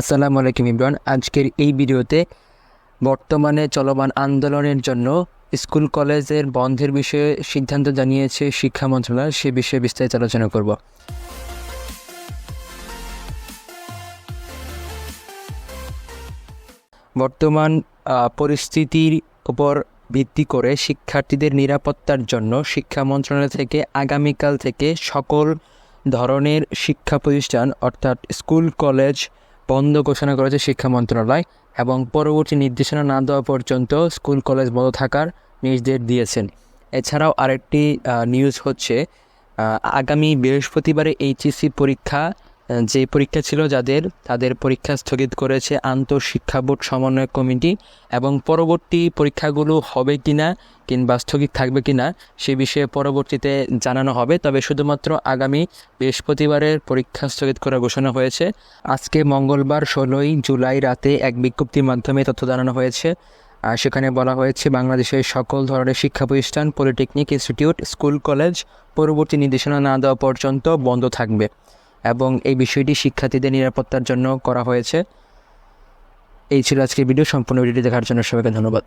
আসসালামু আলাইকুম ইমরান। আজকের এই ভিডিওতে বর্তমানে চলমান আন্দোলনের জন্য স্কুল, কলেজের বন্ধের বিষয়ে সিদ্ধান্ত জানিয়েছে শিক্ষা মন্ত্রণালয়। সে বিষয়ে বিস্তারিত আলোচনা করব। বর্তমান পরিস্থিতির উপর ভিত্তি করে শিক্ষার্থীদের নিরাপত্তার জন্য শিক্ষা মন্ত্রণালয় থেকে আগামীকাল থেকে সকল ধরনের শিক্ষা প্রতিষ্ঠান, অর্থাৎ স্কুল, কলেজ বন্ধ ঘোষণা করেছে শিক্ষা মন্ত্রণালয় এবং পরবর্তী নির্দেশনা না দেওয়া পর্যন্ত স্কুল, কলেজ বন্ধ থাকার নির্দেশ দিয়েছেন। এছাড়াও আরেকটি নিউজ হচ্ছে আগামী বৃহস্পতিবারে এইচএসসি পরীক্ষা যে পরীক্ষা ছিল যাদের, তাদের পরীক্ষা স্থগিত করেছে আন্তঃশিক্ষা বোর্ড সমন্বয় কমিটি এবং পরবর্তী পরীক্ষাগুলো হবে কিনা কিংবা স্থগিত থাকবে কি না সে বিষয়ে পরবর্তীতে জানানো হবে। তবে শুধুমাত্র আগামী বৃহস্পতিবারের পরীক্ষা স্থগিত করার ঘোষণা হয়েছে। আজকে মঙ্গলবার ষোলোই জুলাই রাতে এক বিজ্ঞপ্তির মাধ্যমে তথ্য জানানো হয়েছে। আর সেখানে বলা হয়েছে, বাংলাদেশের সকল ধরনের শিক্ষা প্রতিষ্ঠান, পলিটেকনিক ইনস্টিটিউট, স্কুল, কলেজ পরবর্তী নির্দেশনা না দেওয়া পর্যন্ত বন্ধ থাকবে। এবং এই বিষয়টি শিক্ষার্থীদের নিরাপত্তার জন্য করা হয়েছে। এই ছিল আজকের ভিডিও, সম্পূর্ণ ভিডিওটি দেখার জন্য সবাইকে ধন্যবাদ।